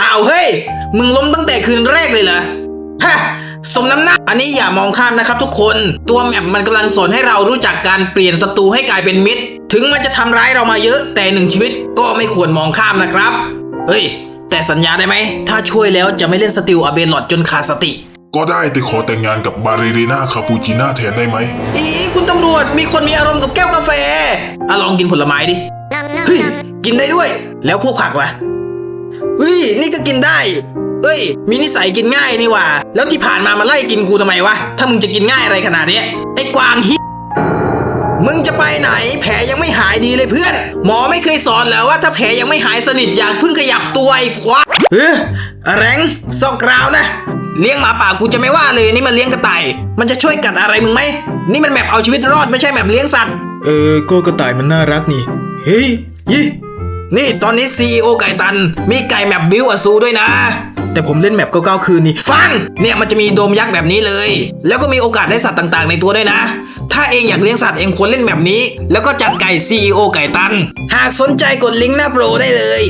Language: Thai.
อ้าวเฮ้ย มึงล้มตั้งแต่คืนแรกเลยเหรอฮะสมน้ำหน้า อันนี้อย่ามองข้ามนะครับทุกคน ตัวแมปมันกำลังสอนให้เรารู้จักการเปลี่ยนศัตรูให้กลายเป็นมิตร ถึงมันจะทำร้ายเรามาเยอะแต่หนึ่งชีวิตก็ไม่ควรมองข้ามนะครับ เฮ้ย แต่สัญญาได้ไหม ถ้าช่วยแล้วจะไม่เล่นสติลอเบนลอดจนขาดสติ ก็ได้แต่ขอแต่งงานกับบาริลีนาคาปูจิน่าแทนได้ไหม อีคุณตำรวจมีคนมีอารมณ์กับแก้วกาแฟอะลองกินผลไม้ดิ เฮ้ย กินได้ด้วย แล้วพวกผักวะ เฮ้ยนี่ก็กินได้ เอ้ย มีนิสัยกินง่ายนี่หว่า แล้วที่ผ่านมามาไล่กินกูทำไมวะ ถ้ามึงจะกินง่ายอะไรขนาดเนี้ยไอ้กวางฮิมึงจะไปไหนแผลยังไม่หายดีเลยเพื่อน หมอไม่เคยสอนแล้วว่าถ้าแผลยังไม่หายสนิทอย่าเพิ่งขยับตัวไอ้ควายเฮ้ยแรงซอกราวนะ เลี้ยงหมาป่ากูจะไม่ว่าเลยนี่มันเลี้ยงกระต่าย มันจะช่วยกัดอะไรมึงไหม นี่มันแมปเอาชีวิตรอดไม่ใช่แมปเลี้ยงสัตว์ เออก็กระต่ายมันน่ารักนี่ เฮ้ยยี่ นี่ตอนนี้ CEO ไก่ตัน มีไก่แมปบิวอซูด้วยนะ แต่ผมเล่นแมปเก้าคืนนี่ฟัง เนี่ยมันจะมีโดมยักษ์แบบนี้เลย แล้วก็มีโอกาสได้สัตว์ต่างๆ ในตัวด้วยนะ ถ้าเองอยากเลี้ยงสัตว์เองควรเล่นแบบนี้ แล้วก็จัดไก่ CEO ไก่ตัน หากสนใจกดลิงก์หน้าโปรได้เลย